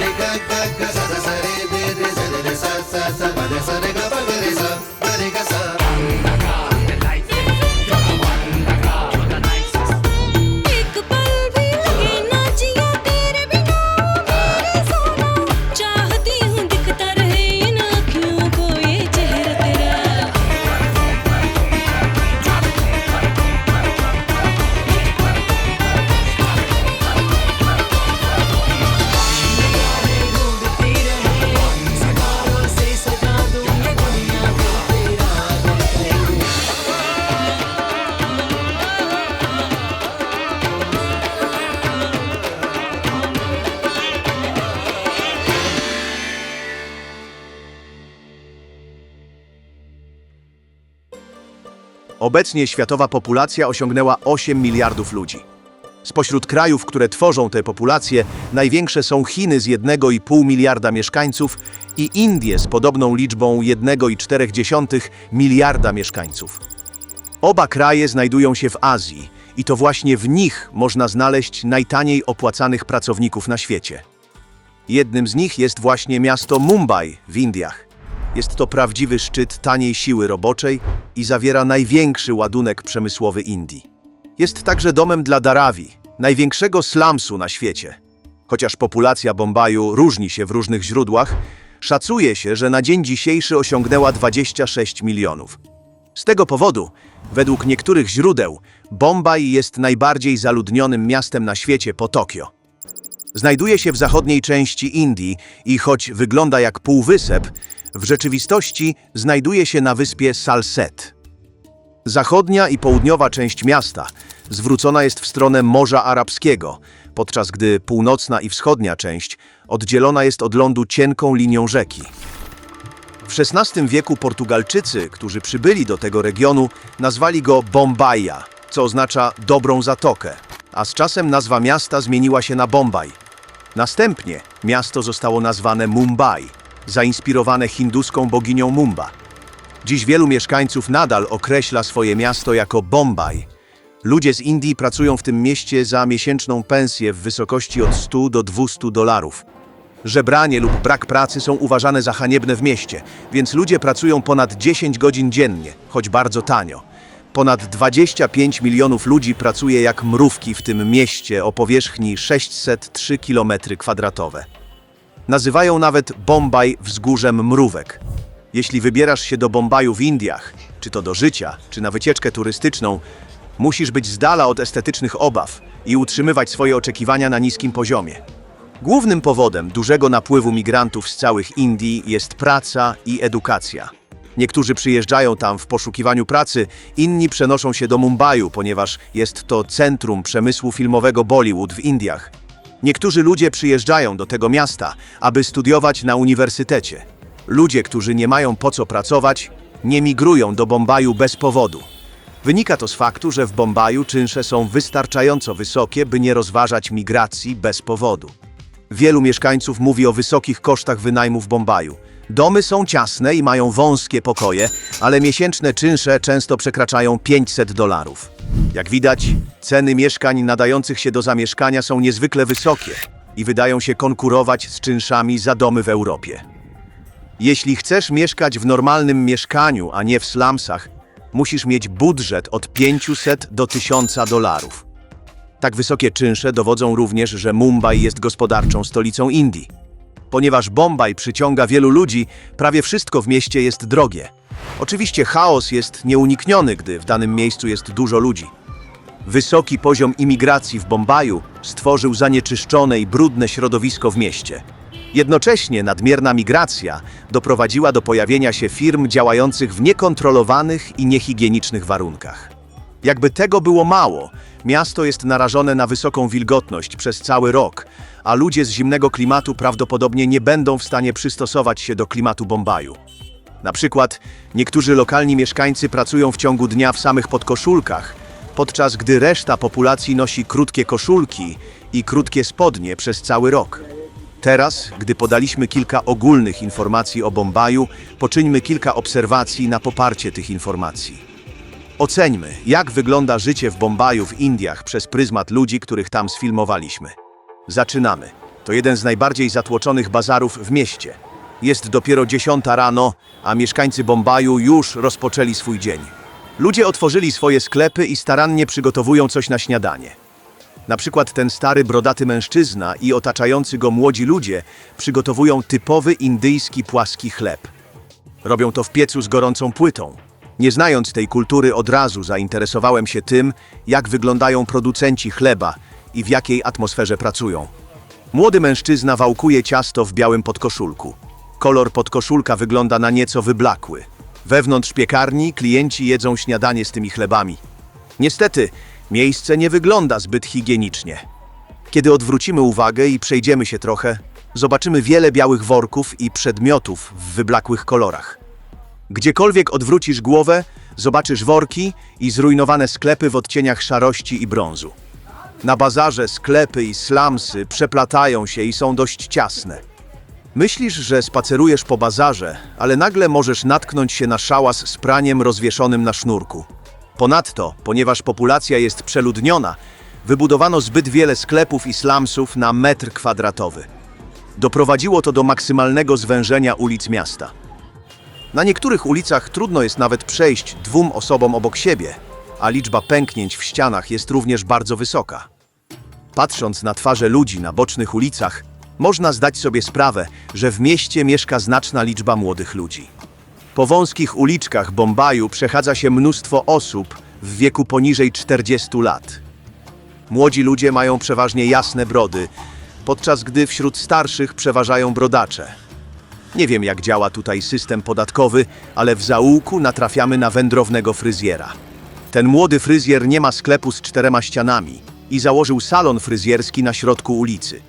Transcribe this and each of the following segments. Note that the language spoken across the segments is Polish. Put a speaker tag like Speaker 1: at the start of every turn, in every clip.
Speaker 1: రి గ గ గ స స రే
Speaker 2: రే రే స రే స స స మ రే స రే గ ప గ రే స మ రే గ స
Speaker 3: Obecnie światowa populacja osiągnęła 8 miliardów ludzi. Spośród krajów, które tworzą tę populację, największe są Chiny z 1,5 miliarda mieszkańców i Indie z podobną liczbą 1,4 miliarda mieszkańców. Oba kraje znajdują się w Azji i to właśnie w nich można znaleźć najtaniej opłacanych pracowników na świecie. Jednym z nich jest właśnie miasto Mumbai w Indiach. Jest to prawdziwy szczyt taniej siły roboczej i zawiera największy ładunek przemysłowy Indii. Jest także domem dla Dharavi, największego slumsu na świecie. Chociaż populacja Bombaju różni się w różnych źródłach, szacuje się, że na dzień dzisiejszy osiągnęła 26 milionów. Z tego powodu, według niektórych źródeł, Bombaj jest najbardziej zaludnionym miastem na świecie po Tokio. Znajduje się w zachodniej części Indii i choć wygląda jak półwysep, w rzeczywistości znajduje się na wyspie Salset. Zachodnia i południowa część miasta zwrócona jest w stronę Morza Arabskiego, podczas gdy północna i wschodnia część oddzielona jest od lądu cienką linią rzeki. W XVI wieku Portugalczycy, którzy przybyli do tego regionu, nazwali go Bombaja, co oznacza dobrą zatokę, a z czasem nazwa miasta zmieniła się na Bombaj. Następnie miasto zostało nazwane Mumbai, zainspirowane hinduską boginią Mumba. Dziś wielu mieszkańców nadal określa swoje miasto jako Bombaj. Ludzie z Indii pracują w tym mieście za miesięczną pensję w wysokości od 100 do 200 dolarów. Żebranie lub brak pracy są uważane za haniebne w mieście, więc ludzie pracują ponad 10 godzin dziennie, choć bardzo tanio. Ponad 25 milionów ludzi pracuje jak mrówki w tym mieście o powierzchni 603 km2. Nazywają nawet Bombaj wzgórzem mrówek. Jeśli wybierasz się do Bombaju w Indiach, czy to do życia, czy na wycieczkę turystyczną, musisz być z dala od estetycznych obaw i utrzymywać swoje oczekiwania na niskim poziomie. Głównym powodem dużego napływu migrantów z całych Indii jest praca i edukacja. Niektórzy przyjeżdżają tam w poszukiwaniu pracy, inni przenoszą się do Mumbaiu, ponieważ jest to centrum przemysłu filmowego Bollywood w Indiach. Niektórzy ludzie przyjeżdżają do tego miasta, aby studiować na uniwersytecie. Ludzie, którzy nie mają po co pracować, nie migrują do Bombaju bez powodu. Wynika to z faktu, że w Bombaju czynsze są wystarczająco wysokie, by nie rozważać migracji bez powodu. Wielu mieszkańców mówi o wysokich kosztach wynajmu w Bombaju. Domy są ciasne i mają wąskie pokoje, ale miesięczne czynsze często przekraczają 500 dolarów. Jak widać, ceny mieszkań nadających się do zamieszkania są niezwykle wysokie i wydają się konkurować z czynszami za domy w Europie. Jeśli chcesz mieszkać w normalnym mieszkaniu, a nie w slumsach, musisz mieć budżet od 500 do 1000 dolarów. Tak wysokie czynsze dowodzą również, że Mumbai jest gospodarczą stolicą Indii. Ponieważ Bombaj przyciąga wielu ludzi, prawie wszystko w mieście jest drogie. Oczywiście chaos jest nieunikniony, gdy w danym miejscu jest dużo ludzi. Wysoki poziom imigracji w Bombaju stworzył zanieczyszczone i brudne środowisko w mieście. Jednocześnie nadmierna migracja doprowadziła do pojawienia się firm działających w niekontrolowanych i niehigienicznych warunkach. Jakby tego było mało, miasto jest narażone na wysoką wilgotność przez cały rok, a ludzie z zimnego klimatu prawdopodobnie nie będą w stanie przystosować się do klimatu Bombaju. Na przykład niektórzy lokalni mieszkańcy pracują w ciągu dnia w samych podkoszulkach, podczas gdy reszta populacji nosi krótkie koszulki i krótkie spodnie przez cały rok. Teraz, gdy podaliśmy kilka ogólnych informacji o Bombaju, poczyńmy kilka obserwacji na poparcie tych informacji. Oceńmy, jak wygląda życie w Bombaju w Indiach przez pryzmat ludzi, których tam sfilmowaliśmy. Zaczynamy. To jeden z najbardziej zatłoczonych bazarów w mieście. Jest dopiero dziesiąta rano, a mieszkańcy Bombaju już rozpoczęli swój dzień. Ludzie otworzyli swoje sklepy i starannie przygotowują coś na śniadanie. Na przykład ten stary brodaty mężczyzna i otaczający go młodzi ludzie przygotowują typowy indyjski płaski chleb. Robią to w piecu z gorącą płytą. Nie znając tej kultury od razu zainteresowałem się tym, jak wyglądają producenci chleba i w jakiej atmosferze pracują. Młody mężczyzna wałkuje ciasto w białym podkoszulku. Kolor podkoszulka wygląda na nieco wyblakły. Wewnątrz piekarni klienci jedzą śniadanie z tymi chlebami. Niestety, miejsce nie wygląda zbyt higienicznie. Kiedy odwrócimy uwagę i przejdziemy się trochę, zobaczymy wiele białych worków i przedmiotów w wyblakłych kolorach. Gdziekolwiek odwrócisz głowę, zobaczysz worki i zrujnowane sklepy w odcieniach szarości i brązu. Na bazarze sklepy i slumsy przeplatają się i są dość ciasne. Myślisz, że spacerujesz po bazarze, ale nagle możesz natknąć się na szałas z praniem rozwieszonym na sznurku. Ponadto, ponieważ populacja jest przeludniona, wybudowano zbyt wiele sklepów i slumsów na metr kwadratowy. Doprowadziło to do maksymalnego zwężenia ulic miasta. Na niektórych ulicach trudno jest nawet przejść dwóm osobom obok siebie, a liczba pęknięć w ścianach jest również bardzo wysoka. Patrząc na twarze ludzi na bocznych ulicach, można zdać sobie sprawę, że w mieście mieszka znaczna liczba młodych ludzi. Po wąskich uliczkach Bombaju przechadza się mnóstwo osób w wieku poniżej 40 lat. Młodzi ludzie mają przeważnie jasne brody, podczas gdy wśród starszych przeważają brodacze. Nie wiem, jak działa tutaj system podatkowy, ale w zaułku natrafiamy na wędrownego fryzjera. Ten młody fryzjer nie ma sklepu z czterema ścianami i założył salon fryzjerski na środku ulicy.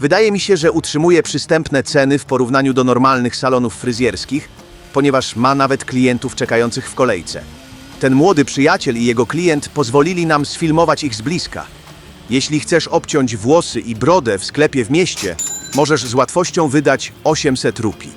Speaker 3: Wydaje mi się, że utrzymuje przystępne ceny w porównaniu do normalnych salonów fryzjerskich, ponieważ ma nawet klientów czekających w kolejce. Ten młody przyjaciel i jego klient pozwolili nam sfilmować ich z bliska. Jeśli chcesz obciąć włosy i brodę w sklepie w mieście, możesz z łatwością wydać 800 rupii.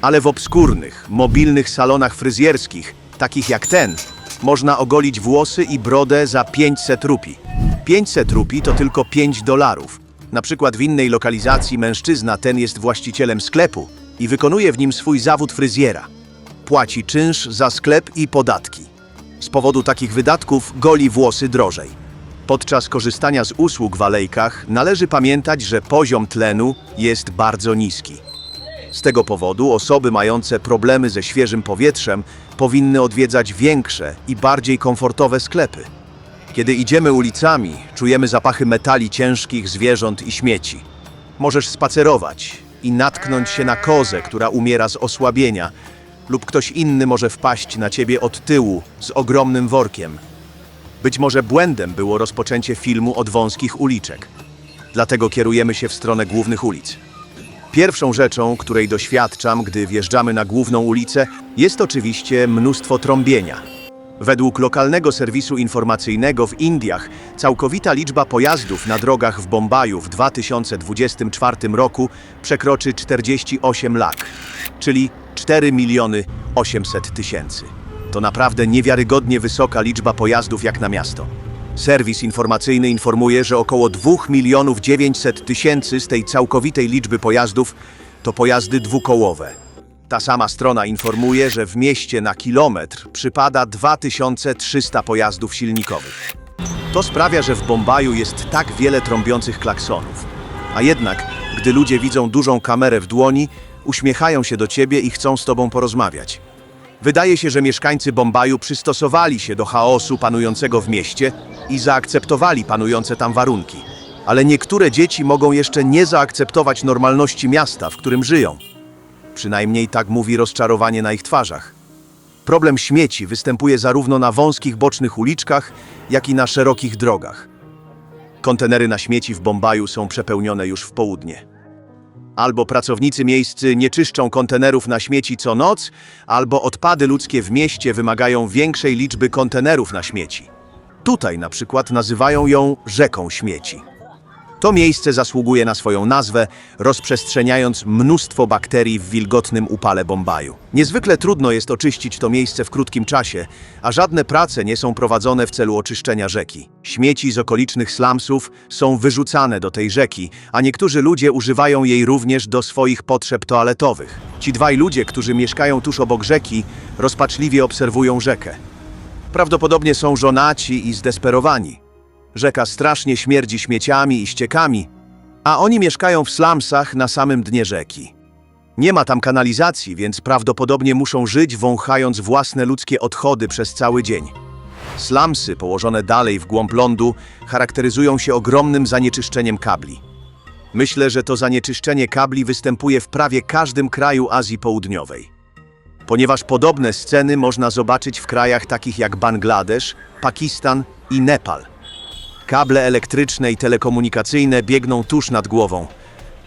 Speaker 3: Ale w obskurnych, mobilnych salonach fryzjerskich, takich jak ten, można ogolić włosy i brodę za 500 rupii. 500 rupii to tylko 5 dolarów. Na przykład w innej lokalizacji mężczyzna ten jest właścicielem sklepu i wykonuje w nim swój zawód fryzjera. Płaci czynsz za sklep i podatki. Z powodu takich wydatków goli włosy drożej. Podczas korzystania z usług w alejkach należy pamiętać, że poziom tlenu jest bardzo niski. Z tego powodu osoby mające problemy ze świeżym powietrzem powinny odwiedzać większe i bardziej komfortowe sklepy. Kiedy idziemy ulicami, czujemy zapachy metali ciężkich, zwierząt i śmieci. Możesz spacerować i natknąć się na kozę, która umiera z osłabienia, lub ktoś inny może wpaść na ciebie od tyłu z ogromnym workiem. Być może błędem było rozpoczęcie filmu od wąskich uliczek. Dlatego kierujemy się w stronę głównych ulic. Pierwszą rzeczą, której doświadczam, gdy wjeżdżamy na główną ulicę, jest oczywiście mnóstwo trąbienia. Według lokalnego serwisu informacyjnego w Indiach całkowita liczba pojazdów na drogach w Bombaju w 2024 roku przekroczy 48 lak, czyli 4 miliony 800 tysięcy. To naprawdę niewiarygodnie wysoka liczba pojazdów jak na miasto. Serwis informacyjny informuje, że około 2 milionów 900 tysięcy z tej całkowitej liczby pojazdów to pojazdy dwukołowe. Ta sama strona informuje, że w mieście na kilometr przypada 2300 pojazdów silnikowych. To sprawia, że w Bombaju jest tak wiele trąbiących klaksonów. A jednak, gdy ludzie widzą dużą kamerę w dłoni, uśmiechają się do ciebie i chcą z tobą porozmawiać. Wydaje się, że mieszkańcy Bombaju przystosowali się do chaosu panującego w mieście i zaakceptowali panujące tam warunki. Ale niektóre dzieci mogą jeszcze nie zaakceptować normalności miasta, w którym żyją. Przynajmniej tak mówi rozczarowanie na ich twarzach. Problem śmieci występuje zarówno na wąskich bocznych uliczkach, jak i na szerokich drogach. Kontenery na śmieci w Bombaju są przepełnione już w południe. Albo pracownicy miejscy nie czyszczą kontenerów na śmieci co noc, albo odpady ludzkie w mieście wymagają większej liczby kontenerów na śmieci. Tutaj na przykład nazywają ją rzeką śmieci. To miejsce zasługuje na swoją nazwę, rozprzestrzeniając mnóstwo bakterii w wilgotnym upale Bombaju. Niezwykle trudno jest oczyścić to miejsce w krótkim czasie, a żadne prace nie są prowadzone w celu oczyszczenia rzeki. Śmieci z okolicznych slumsów są wyrzucane do tej rzeki, a niektórzy ludzie używają jej również do swoich potrzeb toaletowych. Ci dwaj ludzie, którzy mieszkają tuż obok rzeki, rozpaczliwie obserwują rzekę. Prawdopodobnie są żonaci i zdesperowani. Rzeka strasznie śmierdzi śmieciami i ściekami, a oni mieszkają w slumsach na samym dnie rzeki. Nie ma tam kanalizacji, więc prawdopodobnie muszą żyć wąchając własne ludzkie odchody przez cały dzień. Slumsy położone dalej w głąb lądu charakteryzują się ogromnym zanieczyszczeniem kabli. Myślę, że to zanieczyszczenie kabli występuje w prawie każdym kraju Azji Południowej. Ponieważ podobne sceny można zobaczyć w krajach takich jak Bangladesz, Pakistan i Nepal. Kable elektryczne i telekomunikacyjne biegną tuż nad głową.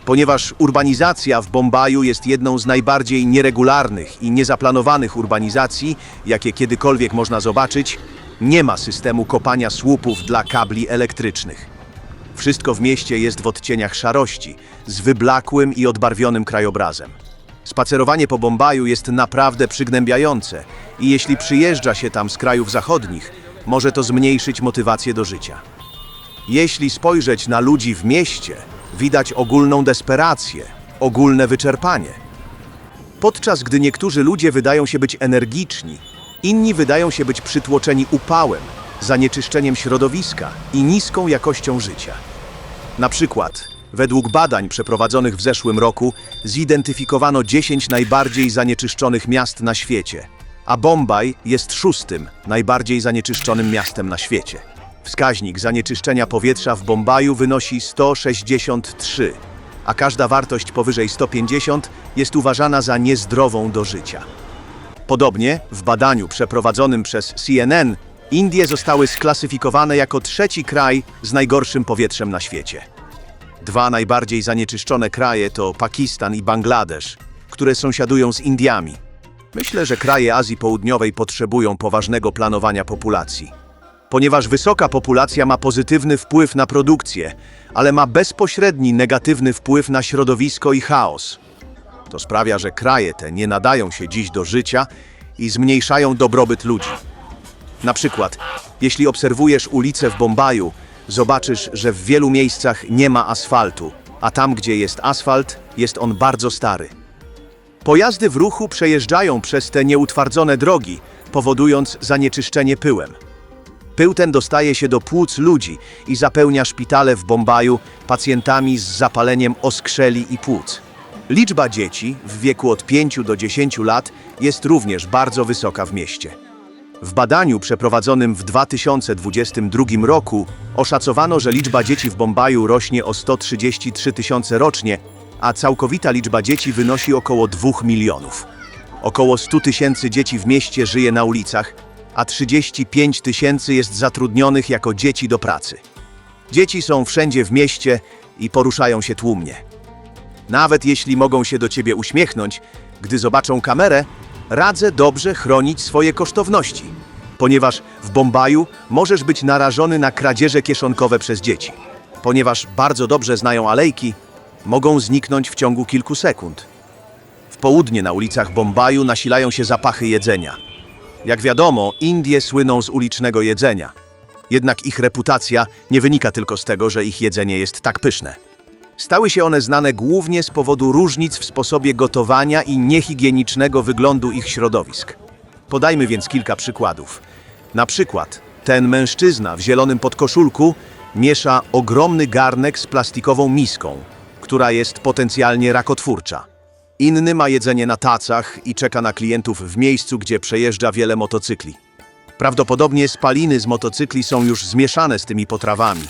Speaker 3: Ponieważ urbanizacja w Bombaju jest jedną z najbardziej nieregularnych i niezaplanowanych urbanizacji, jakie kiedykolwiek można zobaczyć, nie ma systemu kopania słupów dla kabli elektrycznych. Wszystko w mieście jest w odcieniach szarości, z wyblakłym i odbarwionym krajobrazem. Spacerowanie po Bombaju jest naprawdę przygnębiające i jeśli przyjeżdża się tam z krajów zachodnich, może to zmniejszyć motywację do życia. Jeśli spojrzeć na ludzi w mieście, widać ogólną desperację, ogólne wyczerpanie. Podczas gdy niektórzy ludzie wydają się być energiczni, inni wydają się być przytłoczeni upałem, zanieczyszczeniem środowiska i niską jakością życia. Na przykład, według badań przeprowadzonych w zeszłym roku, zidentyfikowano 10 najbardziej zanieczyszczonych miast na świecie, a Bombaj jest szóstym najbardziej zanieczyszczonym miastem na świecie. Wskaźnik zanieczyszczenia powietrza w Bombaju wynosi 163, a każda wartość powyżej 150 jest uważana za niezdrową do życia. Podobnie, w badaniu przeprowadzonym przez CNN, Indie zostały sklasyfikowane jako trzeci kraj z najgorszym powietrzem na świecie. Dwa najbardziej zanieczyszczone kraje to Pakistan i Bangladesz, które sąsiadują z Indiami. Myślę, że kraje Azji Południowej potrzebują poważnego planowania populacji. Ponieważ wysoka populacja ma pozytywny wpływ na produkcję, ale ma bezpośredni negatywny wpływ na środowisko i chaos. To sprawia, że kraje te nie nadają się dziś do życia i zmniejszają dobrobyt ludzi. Na przykład, jeśli obserwujesz ulice w Bombaju, zobaczysz, że w wielu miejscach nie ma asfaltu, a tam, gdzie jest asfalt, jest on bardzo stary. Pojazdy w ruchu przejeżdżają przez te nieutwardzone drogi, powodując zanieczyszczenie pyłem. Pył ten dostaje się do płuc ludzi i zapełnia szpitale w Bombaju pacjentami z zapaleniem oskrzeli i płuc. Liczba dzieci w wieku od 5 do 10 lat jest również bardzo wysoka w mieście. W badaniu przeprowadzonym w 2022 roku oszacowano, że liczba dzieci w Bombaju rośnie o 133 tysiące rocznie, a całkowita liczba dzieci wynosi około 2 milionów. Około 100 tysięcy dzieci w mieście żyje na ulicach, a 35 tysięcy jest zatrudnionych jako dzieci do pracy. Dzieci są wszędzie w mieście i poruszają się tłumnie. Nawet jeśli mogą się do ciebie uśmiechnąć, gdy zobaczą kamerę, radzę dobrze chronić swoje kosztowności, ponieważ w Bombaju możesz być narażony na kradzieże kieszonkowe przez dzieci. Ponieważ bardzo dobrze znają alejki, mogą zniknąć w ciągu kilku sekund. W południe na ulicach Bombaju nasilają się zapachy jedzenia. Jak wiadomo, Indie słyną z ulicznego jedzenia. Jednak ich reputacja nie wynika tylko z tego, że ich jedzenie jest tak pyszne. Stały się one znane głównie z powodu różnic w sposobie gotowania i niehigienicznego wyglądu ich środowisk. Podajmy więc kilka przykładów. Na przykład, ten mężczyzna w zielonym podkoszulku miesza ogromny garnek z plastikową miską, która jest potencjalnie rakotwórcza. Inny ma jedzenie na tacach i czeka na klientów w miejscu, gdzie przejeżdża wiele motocykli. Prawdopodobnie spaliny z motocykli są już zmieszane z tymi potrawami.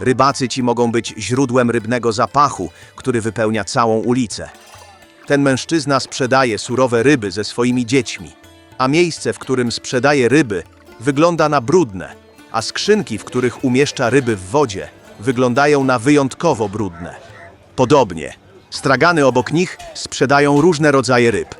Speaker 3: Rybacy ci mogą być źródłem rybnego zapachu, który wypełnia całą ulicę. Ten mężczyzna sprzedaje surowe ryby ze swoimi dziećmi, a miejsce, w którym sprzedaje ryby, wygląda na brudne, a skrzynki, w których umieszcza ryby w wodzie, wyglądają na wyjątkowo brudne. Podobnie, stragany obok nich sprzedają różne rodzaje ryb.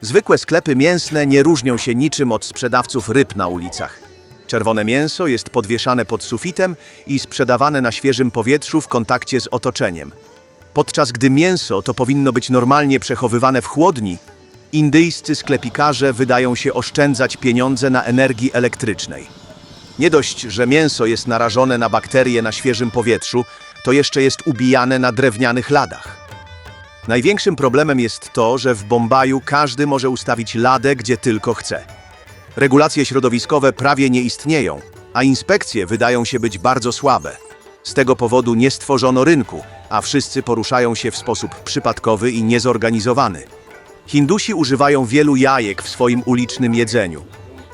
Speaker 3: Zwykłe sklepy mięsne nie różnią się niczym od sprzedawców ryb na ulicach. Czerwone mięso jest podwieszane pod sufitem i sprzedawane na świeżym powietrzu w kontakcie z otoczeniem. Podczas gdy mięso to powinno być normalnie przechowywane w chłodni, indyjscy sklepikarze wydają się oszczędzać pieniądze na energii elektrycznej. Nie dość, że mięso jest narażone na bakterie na świeżym powietrzu, to jeszcze jest ubijane na drewnianych ladach. Największym problemem jest to, że w Bombaju każdy może ustawić ladę, gdzie tylko chce. Regulacje środowiskowe prawie nie istnieją, a inspekcje wydają się być bardzo słabe. Z tego powodu nie stworzono rynku, a wszyscy poruszają się w sposób przypadkowy i niezorganizowany. Hindusi używają wielu jajek w swoim ulicznym jedzeniu.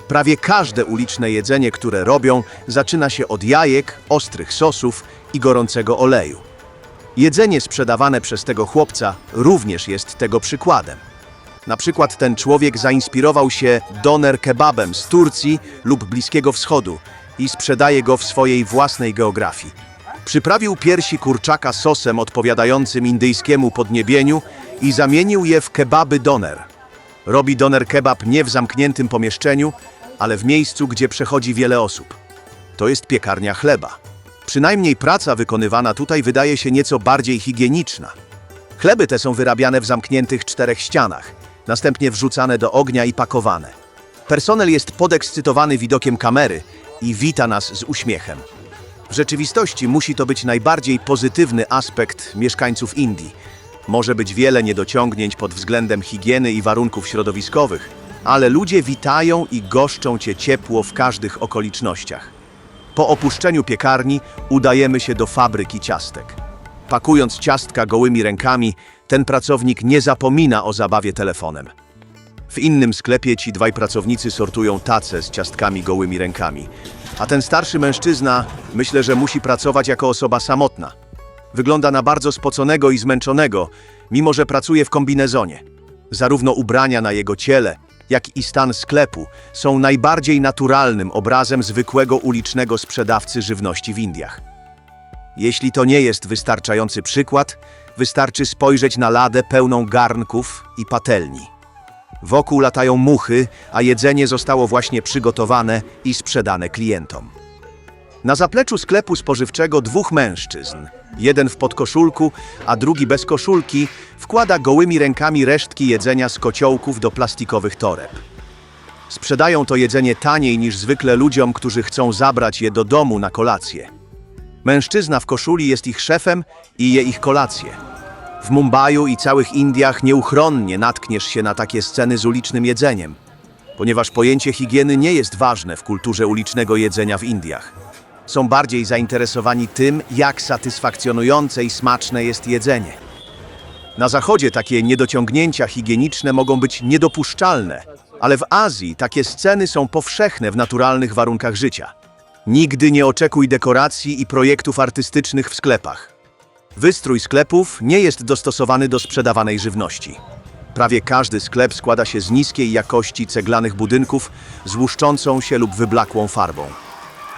Speaker 3: Prawie każde uliczne jedzenie, które robią, zaczyna się od jajek, ostrych sosów i gorącego oleju. Jedzenie sprzedawane przez tego chłopca również jest tego przykładem. Na przykład ten człowiek zainspirował się doner kebabem z Turcji lub Bliskiego Wschodu i sprzedaje go w swojej własnej geografii. Przyprawił piersi kurczaka sosem odpowiadającym indyjskiemu podniebieniu i zamienił je w kebaby doner. Robi doner kebab nie w zamkniętym pomieszczeniu, ale w miejscu, gdzie przechodzi wiele osób. To jest piekarnia chleba. Przynajmniej praca wykonywana tutaj wydaje się nieco bardziej higieniczna. Chleby te są wyrabiane w zamkniętych czterech ścianach, następnie wrzucane do ognia i pakowane. Personel jest podekscytowany widokiem kamery i wita nas z uśmiechem. W rzeczywistości musi to być najbardziej pozytywny aspekt mieszkańców Indii. Może być wiele niedociągnięć pod względem higieny i warunków środowiskowych, ale ludzie witają i goszczą cię ciepło w każdych okolicznościach. Po opuszczeniu piekarni udajemy się do fabryki ciastek. Pakując ciastka gołymi rękami, ten pracownik nie zapomina o zabawie telefonem. W innym sklepie ci dwaj pracownicy sortują tace z ciastkami gołymi rękami. A ten starszy mężczyzna, myślę, że musi pracować jako osoba samotna. Wygląda na bardzo spoconego i zmęczonego, mimo że pracuje w kombinezonie. Zarówno ubrania na jego ciele, jak i stan sklepu są najbardziej naturalnym obrazem zwykłego ulicznego sprzedawcy żywności w Indiach. Jeśli to nie jest wystarczający przykład, wystarczy spojrzeć na ladę pełną garnków i patelni. Wokół latają muchy, a jedzenie zostało właśnie przygotowane i sprzedane klientom. Na zapleczu sklepu spożywczego dwóch mężczyzn, jeden w podkoszulku, a drugi bez koszulki, wkłada gołymi rękami resztki jedzenia z kociołków do plastikowych toreb. Sprzedają to jedzenie taniej niż zwykle ludziom, którzy chcą zabrać je do domu na kolację. Mężczyzna w koszuli jest ich szefem i je ich kolację. W Mumbaiu i całych Indiach nieuchronnie natkniesz się na takie sceny z ulicznym jedzeniem, ponieważ pojęcie higieny nie jest ważne w kulturze ulicznego jedzenia w Indiach. Są bardziej zainteresowani tym, jak satysfakcjonujące i smaczne jest jedzenie. Na zachodzie takie niedociągnięcia higieniczne mogą być niedopuszczalne, ale w Azji takie sceny są powszechne w naturalnych warunkach życia. Nigdy nie oczekuj dekoracji i projektów artystycznych w sklepach. Wystrój sklepów nie jest dostosowany do sprzedawanej żywności. Prawie każdy sklep składa się z niskiej jakości ceglanych budynków z łuszczącą się lub wyblakłą farbą.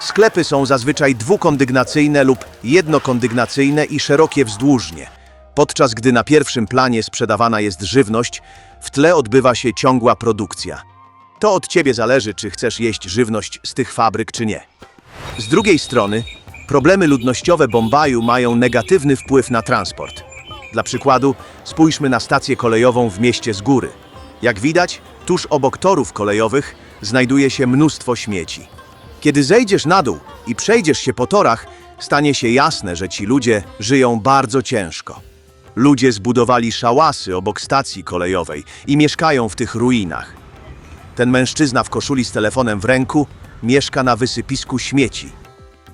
Speaker 3: Sklepy są zazwyczaj dwukondygnacyjne lub jednokondygnacyjne i szerokie wzdłużnie. Podczas gdy na pierwszym planie sprzedawana jest żywność, w tle odbywa się ciągła produkcja. To od ciebie zależy, czy chcesz jeść żywność z tych fabryk, czy nie. Z drugiej strony, problemy ludnościowe Bombaju mają negatywny wpływ na transport. Dla przykładu, spójrzmy na stację kolejową w mieście z góry. Jak widać, tuż obok torów kolejowych znajduje się mnóstwo śmieci. Kiedy zejdziesz na dół i przejdziesz się po torach, stanie się jasne, że ci ludzie żyją bardzo ciężko. Ludzie zbudowali szałasy obok stacji kolejowej i mieszkają w tych ruinach. Ten mężczyzna w koszuli z telefonem w ręku mieszka na wysypisku śmieci.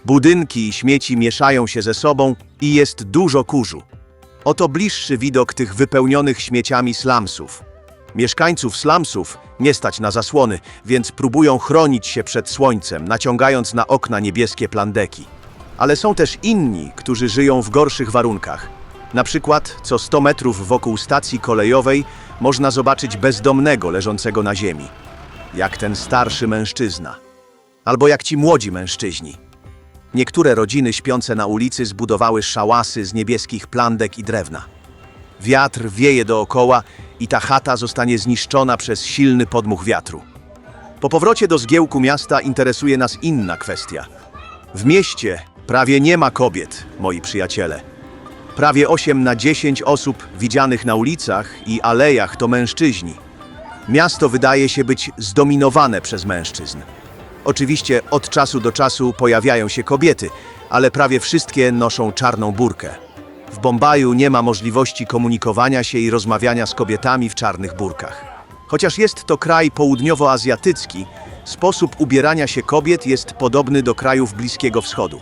Speaker 3: Budynki i śmieci mieszają się ze sobą i jest dużo kurzu. Oto bliższy widok tych wypełnionych śmieciami slumsów. Mieszkańców slumsów nie stać na zasłony, więc próbują chronić się przed słońcem, naciągając na okna niebieskie plandeki. Ale są też inni, którzy żyją w gorszych warunkach. Na przykład co 100 metrów wokół stacji kolejowej można zobaczyć bezdomnego leżącego na ziemi. Jak ten starszy mężczyzna. Albo jak ci młodzi mężczyźni. Niektóre rodziny śpiące na ulicy zbudowały szałasy z niebieskich plandek i drewna. Wiatr wieje dookoła i ta chata zostanie zniszczona przez silny podmuch wiatru. Po powrocie do zgiełku miasta interesuje nas inna kwestia. W mieście prawie nie ma kobiet, moi przyjaciele. Prawie 8 na 10 osób widzianych na ulicach i alejach to mężczyźni. Miasto wydaje się być zdominowane przez mężczyzn. Oczywiście od czasu do czasu pojawiają się kobiety, ale prawie wszystkie noszą czarną burkę. W Bombaju nie ma możliwości komunikowania się i rozmawiania z kobietami w czarnych burkach. Chociaż jest to kraj południowoazjatycki, sposób ubierania się kobiet jest podobny do krajów Bliskiego Wschodu.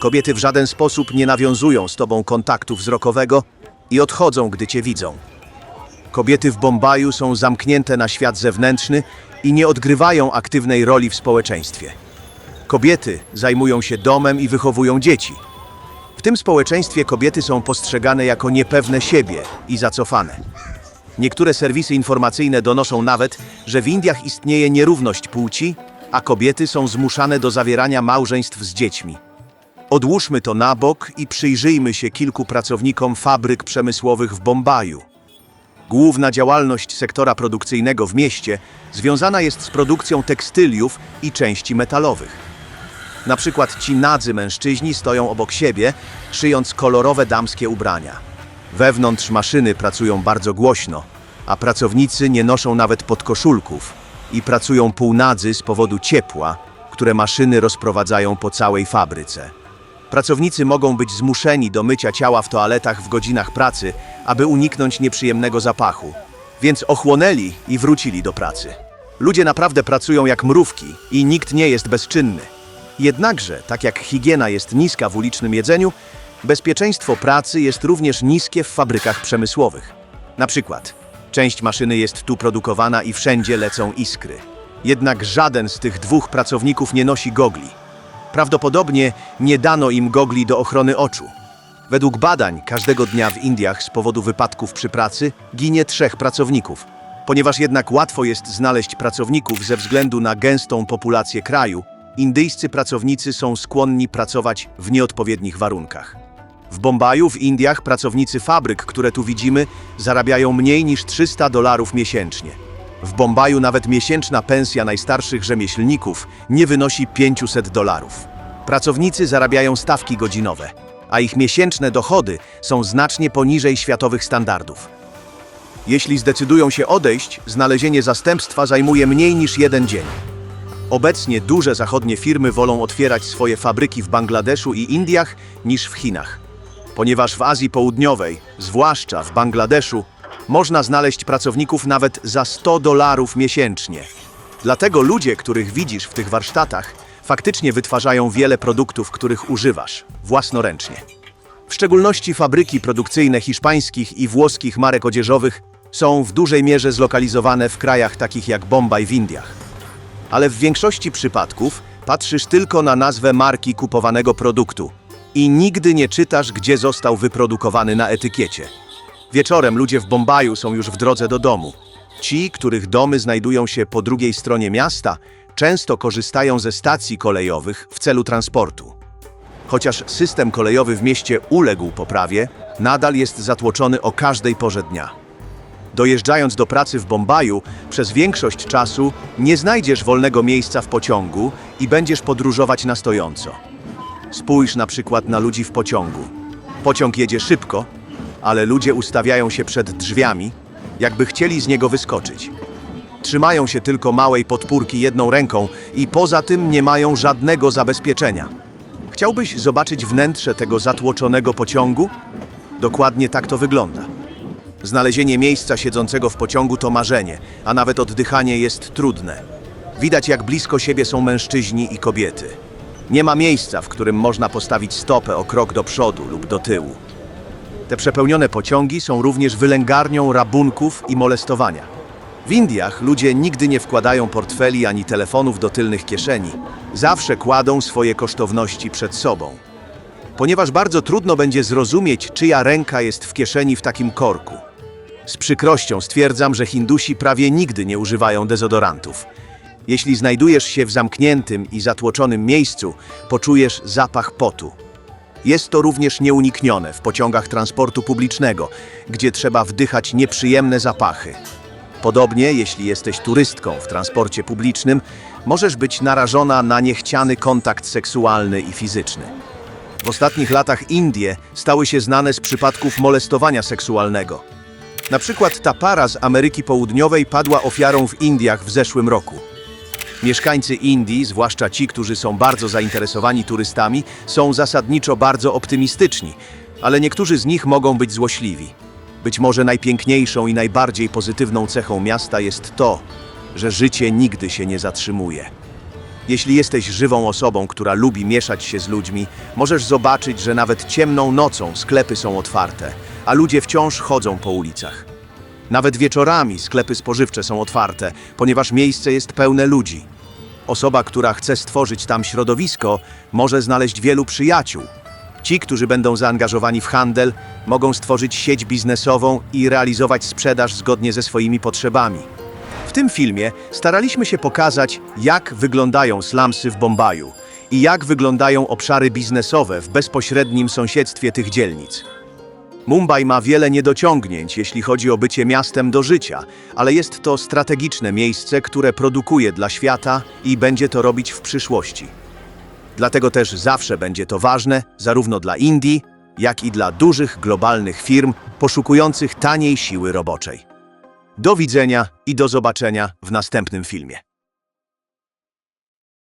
Speaker 3: Kobiety w żaden sposób nie nawiązują z tobą kontaktu wzrokowego i odchodzą, gdy cię widzą. Kobiety w Bombaju są zamknięte na świat zewnętrzny i nie odgrywają aktywnej roli w społeczeństwie. Kobiety zajmują się domem i wychowują dzieci. Tym społeczeństwie kobiety są postrzegane jako niepewne siebie i zacofane. Niektóre serwisy informacyjne donoszą nawet, że w Indiach istnieje nierówność płci, a kobiety są zmuszane do zawierania małżeństw z dziećmi. Odłóżmy to na bok i przyjrzyjmy się kilku pracownikom fabryk przemysłowych w Bombaju. Główna działalność sektora produkcyjnego w mieście związana jest z produkcją tekstyliów i części metalowych. Na przykład ci nadzy mężczyźni stoją obok siebie, szyjąc kolorowe damskie ubrania. Wewnątrz maszyny pracują bardzo głośno, a pracownicy nie noszą nawet podkoszulków i pracują półnadzy z powodu ciepła, które maszyny rozprowadzają po całej fabryce. Pracownicy mogą być zmuszeni do mycia ciała w toaletach w godzinach pracy, aby uniknąć nieprzyjemnego zapachu. Więc ochłonęli i wrócili do pracy. Ludzie naprawdę pracują jak mrówki i nikt nie jest bezczynny. Jednakże, tak jak higiena jest niska w ulicznym jedzeniu, bezpieczeństwo pracy jest również niskie w fabrykach przemysłowych. Na przykład, część maszyny jest tu produkowana i wszędzie lecą iskry. Jednak żaden z tych dwóch pracowników nie nosi gogli. Prawdopodobnie nie dano im gogli do ochrony oczu. Według badań, każdego dnia w Indiach z powodu wypadków przy pracy ginie trzech pracowników. Ponieważ jednak łatwo jest znaleźć pracowników ze względu na gęstą populację kraju, indyjscy pracownicy są skłonni pracować w nieodpowiednich warunkach. W Bombaju, w Indiach, pracownicy fabryk, które tu widzimy, zarabiają mniej niż 300 dolarów miesięcznie. W Bombaju nawet miesięczna pensja najstarszych rzemieślników nie wynosi 500 dolarów. Pracownicy zarabiają stawki godzinowe, a ich miesięczne dochody są znacznie poniżej światowych standardów. Jeśli zdecydują się odejść, znalezienie zastępstwa zajmuje mniej niż jeden dzień. Obecnie duże zachodnie firmy wolą otwierać swoje fabryki w Bangladeszu i Indiach niż w Chinach. Ponieważ w Azji Południowej, zwłaszcza w Bangladeszu, można znaleźć pracowników nawet za 100 dolarów miesięcznie. Dlatego ludzie, których widzisz w tych warsztatach, faktycznie wytwarzają wiele produktów, których używasz własnoręcznie. W szczególności fabryki produkcyjne hiszpańskich i włoskich marek odzieżowych są w dużej mierze zlokalizowane w krajach takich jak Bombaj w Indiach. Ale w większości przypadków patrzysz tylko na nazwę marki kupowanego produktu i nigdy nie czytasz, gdzie został wyprodukowany na etykiecie. Wieczorem ludzie w Bombaju są już w drodze do domu. Ci, których domy znajdują się po drugiej stronie miasta, często korzystają ze stacji kolejowych w celu transportu. Chociaż system kolejowy w mieście uległ poprawie, nadal jest zatłoczony o każdej porze dnia. Dojeżdżając do pracy w Bombaju, przez większość czasu nie znajdziesz wolnego miejsca w pociągu i będziesz podróżować na stojąco. Spójrz na przykład na ludzi w pociągu. Pociąg jedzie szybko, ale ludzie ustawiają się przed drzwiami, jakby chcieli z niego wyskoczyć. Trzymają się tylko małej podpórki jedną ręką i poza tym nie mają żadnego zabezpieczenia. Chciałbyś zobaczyć wnętrze tego zatłoczonego pociągu? Dokładnie tak to wygląda. Znalezienie miejsca siedzącego w pociągu to marzenie, a nawet oddychanie jest trudne. Widać, jak blisko siebie są mężczyźni i kobiety. Nie ma miejsca, w którym można postawić stopę o krok do przodu lub do tyłu. Te przepełnione pociągi są również wylęgarnią rabunków i molestowania. W Indiach ludzie nigdy nie wkładają portfeli ani telefonów do tylnych kieszeni. Zawsze kładą swoje kosztowności przed sobą. Ponieważ bardzo trudno będzie zrozumieć, czyja ręka jest w kieszeni w takim korku. Z przykrością stwierdzam, że Hindusi prawie nigdy nie używają dezodorantów. Jeśli znajdujesz się w zamkniętym i zatłoczonym miejscu, poczujesz zapach potu. Jest to również nieuniknione w pociągach transportu publicznego, gdzie trzeba wdychać nieprzyjemne zapachy. Podobnie, jeśli jesteś turystką w transporcie publicznym, możesz być narażona na niechciany kontakt seksualny i fizyczny. W ostatnich latach Indie stały się znane z przypadków molestowania seksualnego. Na przykład ta para z Ameryki Południowej padła ofiarą w Indiach w zeszłym roku. Mieszkańcy Indii, zwłaszcza ci, którzy są bardzo zainteresowani turystami, są zasadniczo bardzo optymistyczni, ale niektórzy z nich mogą być złośliwi. Być może najpiękniejszą i najbardziej pozytywną cechą miasta jest to, że życie nigdy się nie zatrzymuje. Jeśli jesteś żywą osobą, która lubi mieszać się z ludźmi, możesz zobaczyć, że nawet ciemną nocą sklepy są otwarte, a ludzie wciąż chodzą po ulicach. Nawet wieczorami sklepy spożywcze są otwarte, ponieważ miejsce jest pełne ludzi. Osoba, która chce stworzyć tam środowisko, może znaleźć wielu przyjaciół. Ci, którzy będą zaangażowani w handel, mogą stworzyć sieć biznesową i realizować sprzedaż zgodnie ze swoimi potrzebami. W tym filmie staraliśmy się pokazać, jak wyglądają slumsy w Bombaju i jak wyglądają obszary biznesowe w bezpośrednim sąsiedztwie tych dzielnic. Mumbai ma wiele niedociągnięć, jeśli chodzi o bycie miastem do życia, ale jest to strategiczne miejsce, które produkuje dla świata i będzie to robić w przyszłości. Dlatego też zawsze będzie to ważne, zarówno dla Indii, jak i dla dużych globalnych firm poszukujących taniej siły roboczej. Do widzenia i do zobaczenia w następnym filmie.